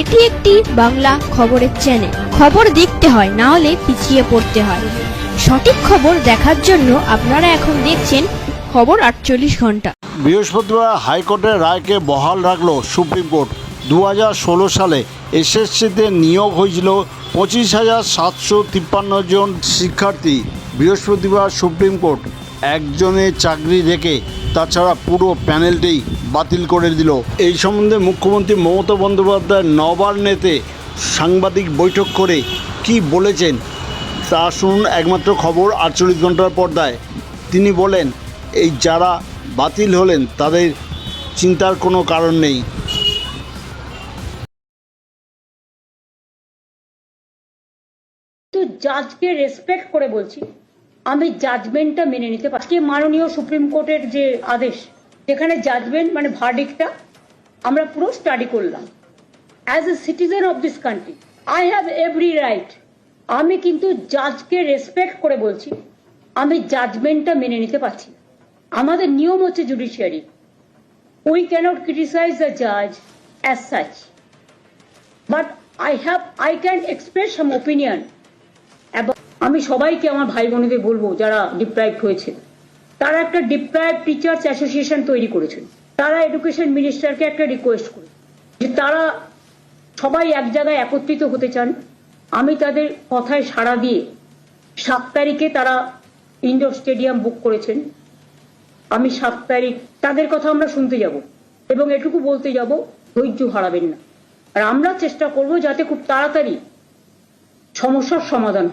এটি একটি বাংলা খবরের চ্যানেল খবর দেখতে হয়, না হলে পিছিয়ে পড়তে হয়। সঠিক খবর দেখার জন্য আপনারা এখন দেখছেন খবর আটচল্লিশ ঘণ্টা। বৃহস্পতিবার হাইকোর্টের রায়কে বহাল রাখল সুপ্রিম কোর্ট। দু সালে এসএসসিতে নিয়োগ হয়েছিল পঁচিশ হাজার সাতশো তিপ্পান্ন জন শিক্ষার্থী। বৃহস্পতিবার সুপ্রিম কোর্ট একজনের চাকরি রেখে তাছাড়া পুরো প্যানেলটাই বাতিল করে দিল। এই সম্বন্ধে মুখ্যমন্ত্রী মমতা বন্দ্যোপাধ্যায় নবান্নেতে সাংবাদিক বৈঠক করে কি বলেছেন, তা শুনুন একমাত্র খবর আটচল্লিশ ঘণ্টার পর্দায়। তিনি বলেন, এই যারা বাতিল হলেন তাদের চিন্তার কোনো কারণ নেই। জাজকে রেসপেক্ট করে বলছি। আমি জাজমেন্টটা মেনে নিতে পারছি। আজকে মাননীয় সুপ্রিম কোর্টের যে আদেশ, যেখানে জাজমেন্ট মানে ভার্ডিকটা আমরা পুরো স্টাডি করলাম। As a citizen of this country I have every right আমি কিন্তু জাজকে রেসপেক্ট করে বলছি, আমি জাজমেন্টটা মেনে নিতে পারছি আমাদের নিয়ম হচ্ছে judiciary we cannot criticise the জাজ as such but I have I can express some opinion আমি সবাইকে আমার ভাই বোনেদের বলব যারা ডিপ্রাইভ হয়েছে। তারা একটা ডিপ্রাইভ টিচার্স অ্যাসোসিয়েশন তৈরি করেছেন। তারা এডুকেশন মিনিস্টারকে একটা রিকোয়েস্ট করে যে তারা সবাই এক জায়গায় একত্রিত হতে চান। আমি তাদের কথায় সাড়া দিয়ে সাত তারিখে তারা ইন্ডোর স্টেডিয়াম বুক করেছেন। আমি সাত তারিখ তাদের কথা আমরা শুনতে যাব এবং এটুকু বলতে যাব, ধৈর্য হারাবেন না। আর আমরা চেষ্টা করব যাতে খুব তাড়াতাড়ি সমস্যার সমাধান।